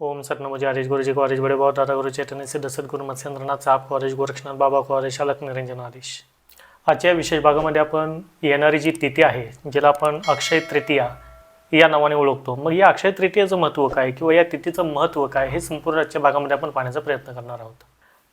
ओम सतनमो हरीश गुरुजी कॉलेज बडे बहुत दादा गुरु चैतन्य सिद्ध सद्गुरु मत्स्येंद्रनाथ साप कॉलेज गोरक्षनाथ बाबा कॉलेज अलक निरंजन हरीश आजच्या विशेष भागामध्ये आपण येणारी जी तिथी आहे ज्याला आपण अक्षय तृतीया या नावाने ओळखतो. मग या अक्षय तृतीयाचं महत्त्व काय किंवा या तिथीचं महत्त्व काय हे संपूर्ण आजच्या भागामध्ये आपण पाहण्याचा प्रयत्न करणार आहोत.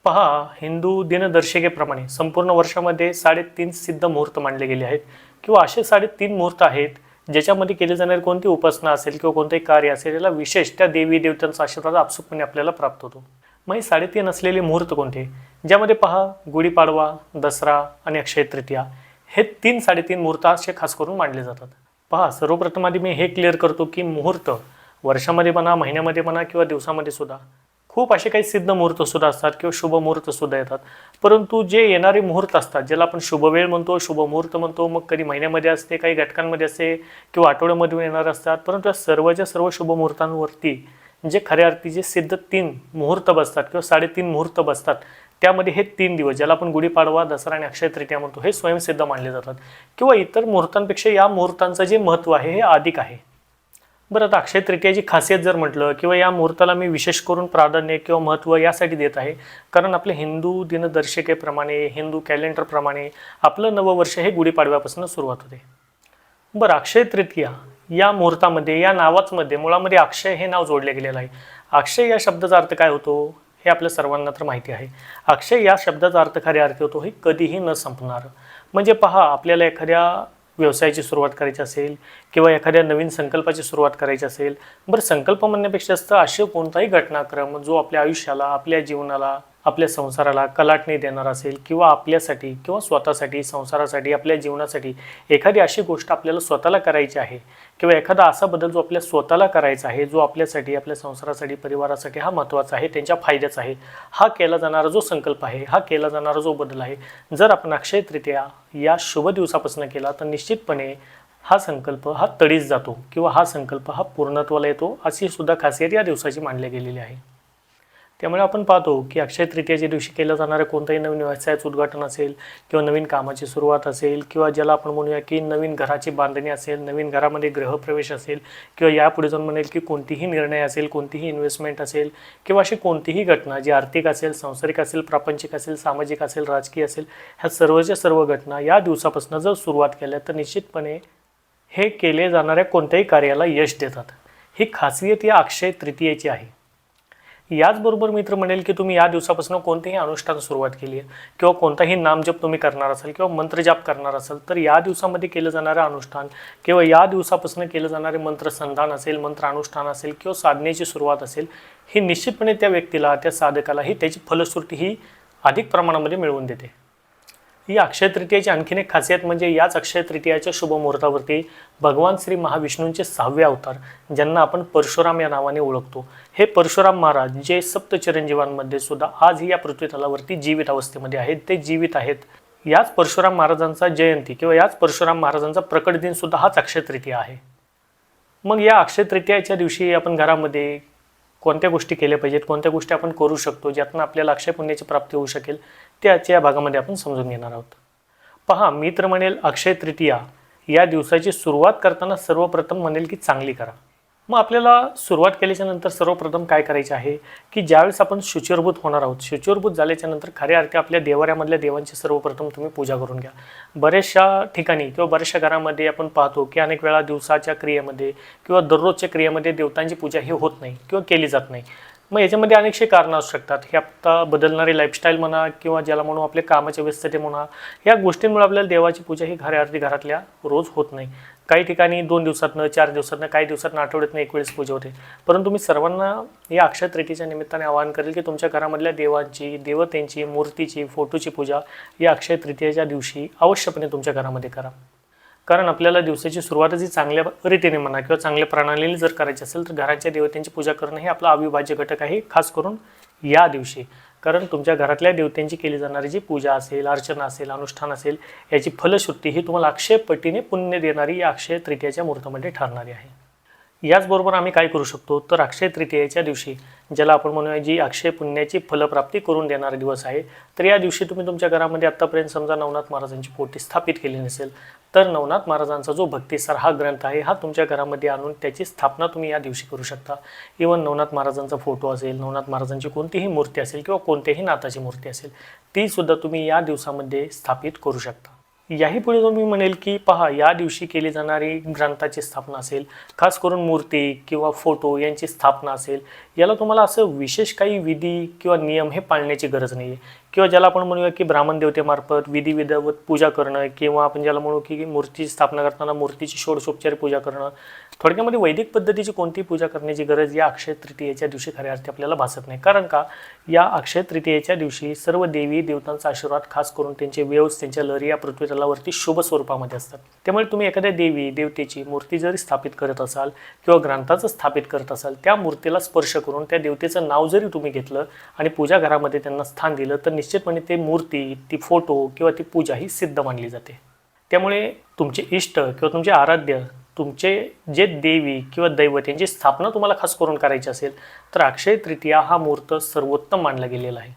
पहा हिंदू दिनदर्शिकेप्रमाणे संपूर्ण वर्षामध्ये साडेतीन सिद्ध मुहूर्त मांडले गेले आहेत. किंवा असे साडेतीन मुहूर्त आहेत ज्याच्यामध्ये केली जाणारी कोणती उपासना असेल किंवा कोणतंही कार्य असेल याला विशेष त्या देवी देवतांचा आशीर्वाद आपसुकपणे आपल्याला प्राप्त होतो. मग हे साडेतीन असलेले मुहूर्त कोणते? ज्यामध्ये पहा गुढीपाडवा दसरा आणि अक्षय तृतीया हे तीन साडेतीन मुहूर्त असे खास करून मांडले जातात. पहा सर्वप्रथम आधी मी हे क्लिअर करतो की मुहूर्त वर्षामध्ये म्हणा महिन्यामध्ये म्हणा किंवा दिवसामध्ये सुद्धा खूप असे काही सिद्ध मुहूर्त सुद्धा असतात किंवा शुभ मुहूर्त सुद्धा येतात. परंतु जे येणारे मुहूर्त असतात ज्याला आपण शुभ वेळ म्हणतो शुभ मुहूर्त म्हणतो मग कधी महिन्यामध्ये असते काही घटकांमध्ये असते किंवा आठवड्यामध्ये येणार असतात. परंतु या सर्वच्या सर्व शुभ मुहूर्तांवरती जे खऱ्या अर्थी जे सिद्ध तीन मुहूर्त बसतात किंवा साडेतीन मुहूर्त बसतात त्यामध्ये हे तीन दिवस ज्याला आपण गुढीपाडवा दसरा आणि अक्षय तृतीया म्हणतो हे स्वयंसिद्ध मानले जातात. किंवा इतर मुहूर्तांपेक्षा या मुहूर्तांचं जे महत्त्व आहे हे अधिक आहे. बरं आता अक्षय तृतीयाची खासियत जर म्हटलं किंवा या मुहूर्ताला मी विशेष करून प्राधान्य किंवा महत्त्व यासाठी देत आहे कारण आपले हिंदू दिनदर्शिकेप्रमाणे हिंदू कॅलेंडरप्रमाणे आपलं नववर्ष हे गुढीपाडव्यापासून सुरुवात होते. बरं अक्षय तृतीया या मुहूर्तामध्ये या नावाचमध्ये मुळामध्ये अक्षय हे नाव जोडले गेलेलं आहे. अक्षय या शब्दाचा अर्थ काय होतो हे आपल्या सर्वांना तर माहिती आहे. अक्षय या शब्दाचा अर्थ खऱ्या अर्थी होतो हे कधीही न संपणार. म्हणजे पहा आपल्याला एखाद्या व्यवसायाची सुरुवात करायची असेल किंवा एखाद्या नवीन संकल्पाची सुरुवात करायची असेल बरं संकल्प म्हणण्यापेक्षा जास्त असे कोणताही घटनाक्रम जो आपल्या आयुष्याला आपल्या जीवनाला आपल्या संसाराला कलाटणी देणार असेल किंवा आपल्यासाठी किंवा स्वतःसाठी संसारासाठी आपल्या जीवनासाठी एखादी अशी गोष्ट आपल्याला स्वतःला करायची आहे किंवा एखादा असा बदल जो आपल्या स्वतःला करायचा आहे जो आपल्यासाठी आपल्या संसारासाठी परिवारासाठी हा महत्त्वाचा आहे त्यांच्या फायद्याचा आहे हा केला जाणारा जो संकल्प आहे हा केला जाणारा जो बदल आहे जर आपण अक्षयतृतीया या शुभ दिवसापासून केला तर निश्चितपणे हा संकल्प हा तडीस जातो किंवा हा संकल्प हा पूर्णत्वाला येतो अशी सुद्धा खासियत या दिवसाची मांडली गेलेली आहे. त्यामुळे आपण पाहतो की अक्षय तृतीयाच्या दिवशी केलं जाणारं कोणतंही नवीन व्यवसायाचं उद्घाटन असेल किंवा नवीन कामाची सुरुवात असेल किंवा ज्याला आपण म्हणूया की नवीन घराची बांधणी असेल नवीन घरामध्ये गृहप्रवेश असेल किंवा यापुढे जाऊन म्हणेल की कोणतीही निर्णय असेल कोणतीही इन्व्हेस्टमेंट असेल किंवा अशी कोणतीही घटना जी आर्थिक असेल सांसारिक असेल प्रापंचिक असेल सामाजिक असेल राजकीय असेल ह्या सर्वच्या सर्व घटना या दिवसापासून जर सुरुवात केल्या तर निश्चितपणे हे केले जाणाऱ्या कोणत्याही कार्याला यश देतात. ही खासियत या अक्षय तृतीयेची आहे. याचबरोबर मित्र म्हणेल की तुम्ही या दिवसापासून कोणतेही अनुष्ठान सुरुवात केली आहे किंवा कोणताही नामजप तुम्ही करणार असाल किंवा मंत्रजाप करणार असाल तर या दिवसामध्ये केलं जाणारं अनुष्ठान किंवा या दिवसापासून केलं जाणारे मंत्रसंधान असेल मंत्र अनुष्ठान असेल किंवा साधनेची सुरुवात असेल ही निश्चितपणे त्या व्यक्तीला त्या साधकाला ही त्याची फलश्रुती ही अधिक प्रमाणामध्ये मिळवून देते. ही अक्षय तृतीयाची आणखीन एक खासियत म्हणजे याच अक्षय तृतीयाच्या शुभमुहूर्तावरती भगवान श्री महाविष्णूंचे सहावे अवतार ज्यांना आपण परशुराम या नावाने ओळखतो. हे परशुराम महाराज जे सप्तचिरंजीवांमध्ये सुद्धा आजही या पृथ्वीतलावरती जीवित अवस्थेमध्ये आहेत ते जीवित आहेत. याच परशुराम महाराजांचा जयंती किंवा याच परशुराम महाराजांचा प्रकट दिन सुद्धा हाच अक्षय तृतीया आहे. मग या अक्षय तृतीयाच्या दिवशी आपण घरामध्ये कोणत्या गोष्टी केल्या पाहिजेत कोणत्या गोष्टी आपण करू शकतो ज्यातून आपल्याला अक्षय पुण्याची प्राप्ती होऊ शकेल? ते आजच्या या भागामध्ये आपण समजून घेणार आहोत. पहा मी तर म्हणेल अक्षय तृतीया या दिवसाची सुरुवात करताना सर्वप्रथम म्हणेल की चांगली करा. मग आपल्याला सुरुवात केल्याच्यानंतर सर्वप्रथम काय करायचे आहे? की ज्यावेळेस आपण शुचिरभूत होणार आहोत शुचिरभूत झाल्याच्यानंतर खऱ्या अर्थी आपल्या देवाऱ्यामधल्या देवांची सर्वप्रथम तुम्ही पूजा करून घ्या. बऱ्याचशा ठिकाणी किंवा बऱ्याचशा घरामध्ये आपण पाहतो की अनेक वेळा दिवसाच्या क्रियेमध्ये किंवा दररोजच्या क्रियेमध्ये देवतांची पूजा ही होत नाही किंवा केली जात नाही. मग याच्यामध्ये अनेकशे कारणं असू शकतात. हे आता बदलणारी लाईफस्टाईल म्हणा किंवा ज्याला म्हणू आपले कामाची व्यस्तते म्हणा या गोष्टींमुळे आपल्याला देवाची पूजा ही घरा अर्धी घरातल्या रोज होत नाही. काही ठिकाणी दोन दिवसातनं चार दिवसातनं काही दिवसातनं आठवड्यातनं एक वेळेस पूजा होते. परंतु मी सर्वांना या अक्षय तृतीच्या निमित्ताने आवाहन करेल की तुमच्या घरामधल्या देवांची देवतेंची मूर्तीची फोटोची पूजा या अक्षय तृतीयेच्या दिवशी अवश्यपणे तुमच्या घरामध्ये करा. कारण आपल्याला दिवसाची सुरुवातच ही चांगल्या रीतीने म्हणा किंवा चांगल्या प्रणालीने जर करायची असेल तर घराच्या देवतेंची पूजा करणं हे आपला अविभाज्य घटक आहे खास करून या दिवशी. कारण तुमच्या घरातल्या देवतेंची केली जाणारी जी पूजा असेल अर्चना असेल अनुष्ठान असेल याची फलश्रुती ही तुम्हाला अक्षय पटीने पुण्य देणारी या अक्षय तृतीयाच्या मुहूर्तामध्ये ठरणारी आहे. याचबरोबर आम्ही काय करू शकतो? तर अक्षय तृतीयेच्या दिवशी ज्याला आपण म्हणूया जी अक्षय पुण्याची फलप्राप्ती करून देणारा दिवस आहे तर या दिवशी तुम्ही तुमच्या घरामध्ये आत्तापर्यंत समजा नवनाथ महाराजांची पोटी स्थापित केली नसेल तर नवनाथ महाराजांचा जो भक्तिसार हा ग्रंथ आहे हा तुमच्या घरामध्ये आणून त्याची स्थापना तुम्ही या दिवशी करू शकता. इवन नवनाथ महाराजांचा फोटो असेल नवनाथ महाराजांची कोणतीही मूर्ती असेल किंवा कोणत्याही नाथाची मूर्ती असेल तीसुद्धा तुम्ही या दिवसामध्ये स्थापित करू शकता. याही पुढे तुम्ही म्हणेल की पहा या दिवशी केली जाणारी ग्रंथाची स्थापना असेल खास करून मूर्ती किंवा फोटो यांची स्थापना असेल याला तुम्हाला असं विशेष काही विधी किंवा नियम हे पाळण्याची गरज नाही आहे किंवा ज्याला आपण म्हणूया की ब्राह्मण देवतेमार्फत विधी विधावत पूजा करणं किंवा आपण ज्याला म्हणू की मूर्तीची स्थापना करताना मूर्तीची षोडशोपचारी पूजा करणं थोडक्यामध्ये वैदिक पद्धतीची कोणतीही पूजा करण्याची गरज या अक्षय तृतीयेच्या दिवशी खऱ्या अर्थी आपल्याला भासत नाही. कारण का? या अक्षय तृतीयेच्या दिवशी सर्व देवी देवतांचा आशीर्वाद खास करून त्यांचे वेव्स त्यांच्या लहरी या पृथ्वीतलावरती शुभ स्वरूपामध्ये असतात. त्यामुळे तुम्ही एखाद्या देवी देवतेची मूर्ती जरी स्थापित करत असाल किंवा ग्रंथाचं स्थापित करत असाल त्या मूर्तीला स्पर्श करून त्या देवतेचं नाव जरी तुम्ही घेतलं आणि पूजा घरामध्ये त्यांना स्थान दिलं तर निश्चितपणे ते मूर्ती ती फोटो किंवा ती पूजा ही सिद्ध मानली जाते. त्यामुळे तुमचे इष्ट किंवा तुमचे आराध्य तुमचे जे देवी किंवा दैवत यांची स्थापना तुम्हाला खास करून करायची असेल तर अक्षय तृतीया हा मुहूर्त सर्वोत्तम मानला गेलेला आहे.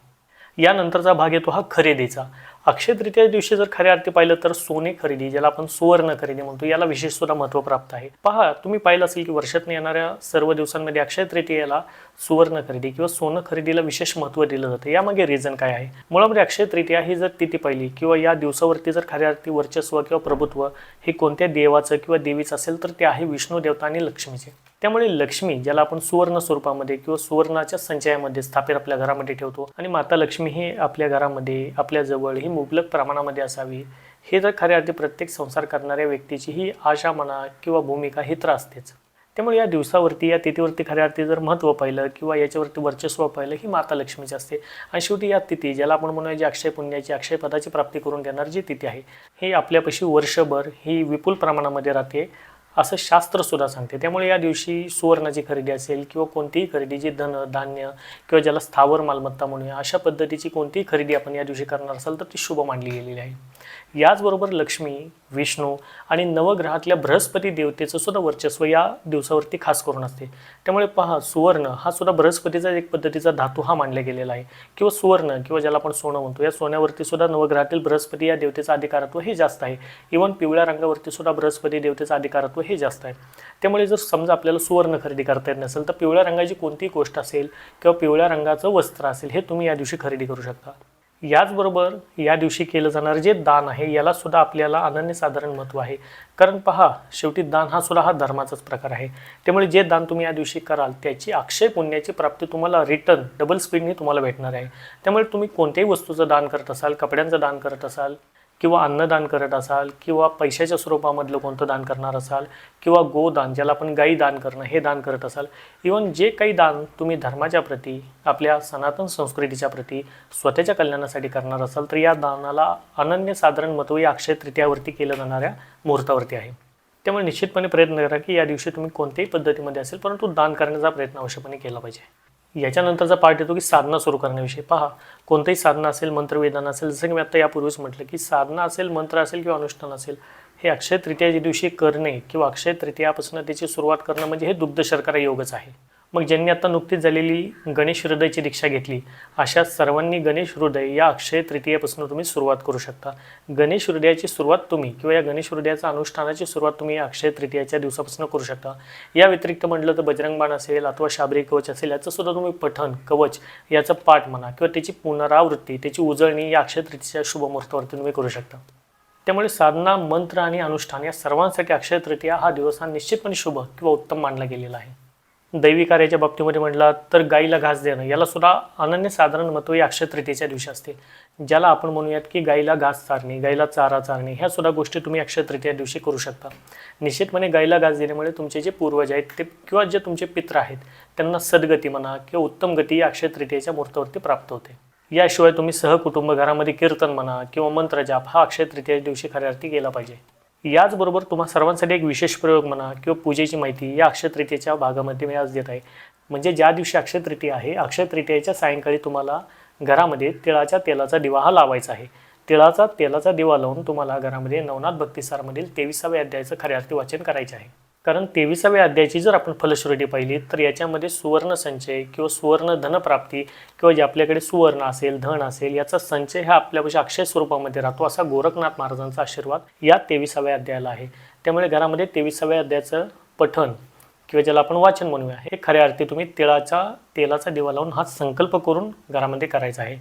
यानंतरचा भाग येतो हा खरेदीचा. अक्षय तृतीया दिवशी जर खऱ्या अर्थी पाहिलं तर सोने खरेदी ज्याला आपण सुवर्ण खरेदी म्हणतो याला विशेष सुद्धा महत्त्व प्राप्त आहे. पहा तुम्ही पाहिलं असेल की वर्षातून येणाऱ्या सर्व दिवसांमध्ये अक्षय तृतीयेला सुवर्ण खरेदी किंवा सोनं खरेदीला विशेष महत्त्व दिलं जातं. यामागे रिझन काय आहे? मुळामध्ये अक्षय तृतीया ही जर तिथी पाहिली किंवा या दिवसावरती जर खऱ्या अर्थी वर्चस्व किंवा प्रभुत्व हे कोणत्या देवाचं किंवा देवीचं असेल तर ते आहे विष्णू देवता आणि लक्ष्मीचे. त्यामुळे लक्ष्मी ज्याला आपण सुवर्ण स्वरूपामध्ये किंवा सुवर्णाच्या संचयामध्ये स्थापित आपल्या घरामध्ये ठेवतो आणि माता लक्ष्मी ही आपल्या घरामध्ये आपल्या जवळ ही मुबलक प्रमाणामध्ये असावी हे जर खऱ्या अर्थी प्रत्येक संसार करणाऱ्या व्यक्तीची ही आशा म्हणा किंवा भूमिका ही तर असतेच त्यामुळे या दिवसावरती या तिथीवरती खऱ्या अर्थी जर महत्त्व पाहिलं किंवा याच्यावरती वर्चस्व पाहिलं ही माता लक्ष्मीची असते. आणि शेवटी या तिथी ज्याला आपण म्हणूया जी अक्षय पुण्याची अक्षय पदाची प्राप्ती करून देणार जी तिथी आहे ही आपल्यापाशी वर्षभर ही विपुल प्रमाणामध्ये राहते असं शास्त्रसुद्धा सांगते. त्यामुळे या दिवशी सुवर्णाची खरेदी असेल किंवा कोणतीही खरेदी जी धन धान्य किंवा ज्याला स्थावर मालमत्ता म्हणूया अशा पद्धतीची कोणतीही खरेदी आपण या दिवशी करणार असाल तर ती शुभ मानली गेलेली आहे. याचबरोबर लक्ष्मी विष्णू आणि नवग्रहातल्या बृहस्पती देवतेचं सुद्धा वर्चस्व या दिवसावरती खास करून असते. त्यामुळे पहा सुवर्ण हा सुद्धा बृहस्पतीचा एक पद्धतीचा धातू हा मानला गेलेला आहे. किंवा सुवर्ण किंवा ज्याला आपण सोनं म्हणतो या सोन्यावरती सुद्धा नवग्रहातील बृहस्पती या देवतेचं अधिकारत्व हे जास्त आहे. इवन पिवळ्या रंगावरती सुद्धा बृहस्पती देवतेचं अधिकारत्व हे जास्त आहे. त्यामुळे जर समजा आपल्याला सुवर्ण खरेदी करता येत नसेल तर पिवळ्या रंगाची कोणतीही गोष्ट असेल किंवा पिवळ्या रंगाचं वस्त्र असेल हे तुम्ही या दिवशी खरेदी करू शकता. याचबरोबर या दिवशी केलं जाणारं जे दान आहे याला सुद्धा आपल्याला अनन्यसाधारण महत्त्व आहे. कारण पहा शेवटी दान हा सुद्धा हा धर्माचाच प्रकार आहे. त्यामुळे जे दान तुम्ही या दिवशी कराल त्याची अक्षय पुण्याची प्राप्ती तुम्हाला रिटर्न डबल स्पीडने तुम्हाला भेटणार आहे. त्यामुळे तुम्ही कोणत्याही वस्तूचं दान करत असाल कपड्यांचं दान करत असाल किंवा अन्नदान करत असाल किंवा पैशाच्या स्वरूपामधलं कोणतं दान करणार असाल किंवा गोदान ज्याला आपण गाई दान करणं हे दान करत असाल इवन जे काही दान तुम्ही धर्माच्या प्रती आपल्या सनातन संस्कृतीच्या प्रती स्वतःच्या कल्याणासाठी करणार असाल तर या दानाला अनन्यसाधारण महत्त्व या अक्षय तृतीयावरती केलं जाणाऱ्या मुहूर्तावरती आहे. त्यामुळे निश्चितपणे प्रयत्न करा की या दिवशी तुम्ही कोणत्याही पद्धतीमध्ये असेल परंतु दान करण्याचा प्रयत्न अवश्यपणे केला पाहिजे. याच्यानंतरचा पार्ट येतो की साधना सुरू करण्याविषयी. पहा कोणतंही साधना असेल मंत्रवेदन असेल जसं की मी आता यापूर्वीच म्हटलं की साधना असेल मंत्र असेल किंवा अनुष्ठान असेल हे अक्षय तृतीयाच्या दिवशी करणे किंवा अक्षय तृतीयापासून त्याची सुरुवात करणं म्हणजे हे दुग्ध शर्करा योगच आहे. मग ज्यांनी आता नुकतीच झालेली गणेश हृदयची दीक्षा घेतली अशा सर्वांनी गणेश हृदय या अक्षय तृतीयेपासून तुम्ही सुरुवात करू शकता. गणेश हृदयाची सुरुवात तुम्ही किंवा या गणेश हृदयाच्या अनुष्ठानाची सुरुवात तुम्ही या अक्षय तृतीयाच्या दिवसापासून करू शकता. या व्यतिरिक्त म्हटलं तर बजरंग बाण असेल अथवा शाबरी कवच असेल याचं सुद्धा तुम्ही पठण कवच याचं पाठ म्हणा किंवा त्याची पुनरावृत्ती त्याची उजळणी या अक्षय तृतीच्या शुभमुहूर्तावरती तुम्ही करू शकता. त्यामुळे साधना मंत्र आणि अनुष्ठान या सर्वांसाठी अक्षय तृतीया हा दिवस हा निश्चितपणे शुभ किंवा उत्तम मानला गेलेला आहे. दैवी कार्याच्या बाबतीमध्ये म्हटलं तर गाईला घास देणं याला सुद्धा अनन्यसाधारण महत्त्व या अक्षय तृतीयेच्या दिवशी असते. ज्याला आपण म्हणूयात की गाईला घास चारणे गाईला चारा चारणे ह्या सुद्धा गोष्टी तुम्ही अक्षय तृतीया दिवशी करू शकता. निश्चितपणे गाईला घास देण्यामुळे तुमचे जे पूर्वज आहेत ते किंवा जे तुमचे पित्र आहेत त्यांना सद्गती म्हणा किंवा उत्तम गती या अक्षय तृतीयेच्या मुहूर्तावरती प्राप्त होते. याशिवाय तुम्ही सहकुटुंब घरामध्ये कीर्तन म्हणा किंवा मंत्रजाप हा अक्षय तृतीया दिवशी खऱ्या अर्थी केला पाहिजे. याचबरोबर तुम्हा सर्वांसाठी एक विशेष प्रयोग म्हणा किंवा पूजेची माहिती या अक्षय तृतीयेच्या भागामध्ये मी आज देत आहे. म्हणजे ज्या दिवशी अक्षय तृतीया आहे अक्षय तृतीयेच्या सायंकाळी तुम्हाला घरामध्ये तिळाच्या तेलाचा दिवा हा लावायचा आहे. तिळाचा तेलाचा दिवा लावून तुम्हाला घरामध्ये नवनाथ भक्तिसारमधील तेविसाव्या अध्यायाचं खऱ्या अर्थी वाचन करायचे आहे. कारण तेविसाव्या अध्यायाची जर आपण फलश्रुती पाहिली तर याच्यामध्ये सुवर्ण संचय किंवा सुवर्ण धनप्राप्ती किंवा जे आपल्याकडे सुवर्ण असेल धन असेल याचा संचय हा आपल्यापाशी अक्षय स्वरूपामध्ये राहतो असा गोरखनाथ महाराजांचा आशीर्वाद या तेविसाव्या अध्यायाला आहे. त्यामुळे घरामध्ये तेविसाव्या अध्यायाचं पठण किंवा ज्याला आपण वाचन म्हणूया हे खऱ्या अर्थी तुम्ही तिळाचा तेलाचा दिवा लावून हा संकल्प करून घरामध्ये करायचा आहे.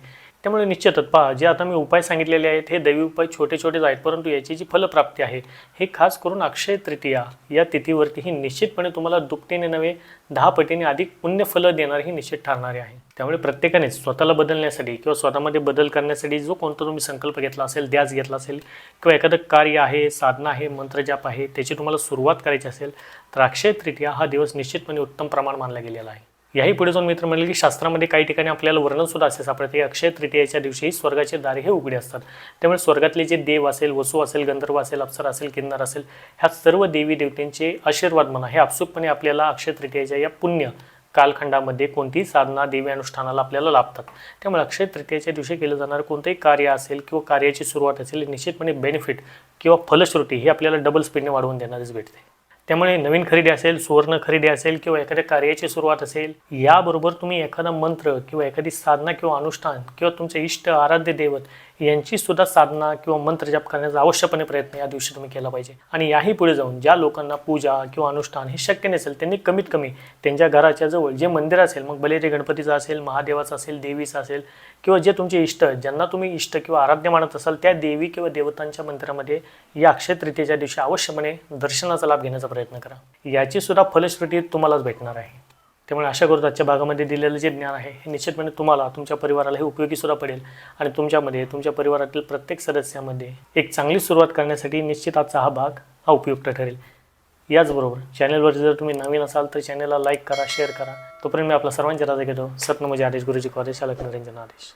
त्यामुळे निश्चितच पहा जे आता मी उपाय सांगितलेले आहेत हे दैवी उपाय छोटे छोटेच आहेत परंतु याची जी फलप्राप्ती आहे हे खास करून अक्षय तृतीया या तिथीवरती ही निश्चितपणे तुम्हाला दुपटीने नव्हे दहा पटीने अधिक पुण्य फलं देणार ही निश्चित ठरणारे आहे. त्यामुळे प्रत्येकाने स्वतःला बदलण्यासाठी किंवा स्वतःमध्ये बदल करण्यासाठी जो कोणता तुम्ही संकल्प घेतला असेल ध्यास घेतला असेल किंवा एखादं कार्य आहे साधना आहे मंत्रजाप आहे त्याची तुम्हाला सुरुवात करायची असेल तर अक्षय तृतीया हा दिवस निश्चितपणे उत्तम प्रमाण मानला गेलेला आहे. याही पुढे जाऊन मित्र म्हणले की शास्त्रामध्ये काही ठिकाणी आपल्याला वर्णन सुद्धा असे सापडते. अक्षय तृतीयेच्या दिवशी स्वर्गाचे दारे हे उघडे असतात. त्यामुळे स्वर्गातले जे देव असेल वसू असेल गंधर्व असेल अप्सर असेल किन्नर असेल ह्या सर्व देवी देवतेंचे आशीर्वाद म्हणा हे आपसुकपणे आपल्याला अक्षय तृतीयेच्या या पुण्य कालखंडामध्ये कोणतीही साधना देवी अनुष्ठानाला आपल्याला लाभतात. त्यामुळे अक्षय तृतीयेच्या दिवशी केलं जाणारं कोणतंही कार्य असेल किंवा कार्याची सुरुवात असेल निश्चितपणे बेनिफिट किंवा फलश्रुती ही आपल्याला डबल स्पीडने वाढवून देणारीच भेटते. त्यामुळे नवीन खरेदी असेल सुवर्ण खरेदी असेल किंवा एखाद्या कार्याची सुरुवात असेल याबरोबर तुम्ही एखादा मंत्र किंवा एखादी साधना किंवा अनुष्ठान किंवा तुमचे इष्ट आराध्य दैवत यांची सुद्धा साधना किंवा मंत्र जप करण्याचा अवश्यपणे प्रयत्न या दिवशी तुम्ही केला पाहिजे. आणि याही पुढे जाऊन ज्या लोकांना पूजा किंवा अनुष्ठान हे शक्य नसेल त्यांनी कमीत कमी त्यांच्या घराच्या जवळ जे मंदिर असेल मग भले ते गणपतीचं असेल महादेवाचं असेल देवीचं असेल किंवा जे तुमचे इष्ट ज्यांना तुम्ही इष्ट किंवा आराध्य मानत असाल त्या देवी किंवा देवतांच्या मंदिरामध्ये या अक्षय तृतीयेच्या दिवशी अवश्यपणे दर्शनाचा लाभ घेण्याचा प्रयत्न करा. याची सुद्धा फलश्रुती तुम्हालाच भेटणार आहे. त्यामुळे आशा करतो आजच्या भागामध्ये दिलेलं जे ज्ञान आहे हे निश्चितपणे तुम्हाला तुमच्या परिवाराला हे उपयोगी सुद्धा पडेल. आणि तुमच्यामध्ये तुमच्या परिवारातील प्रत्येक सदस्यामध्ये एक चांगली सुरुवात करण्यासाठी निश्चित आजचा हा भाग हा उपयुक्त ठरेल. याचबरोबर चॅनलवर जर तुम्ही नवीन असाल तर चॅनलला लाईक करा शेअर करा. तोपर्यंत मी आपला सर्वांचे राजा घेतो. सत्नमजे आदेश गुरुजी कॉलेज शालक निरंजन आदेश.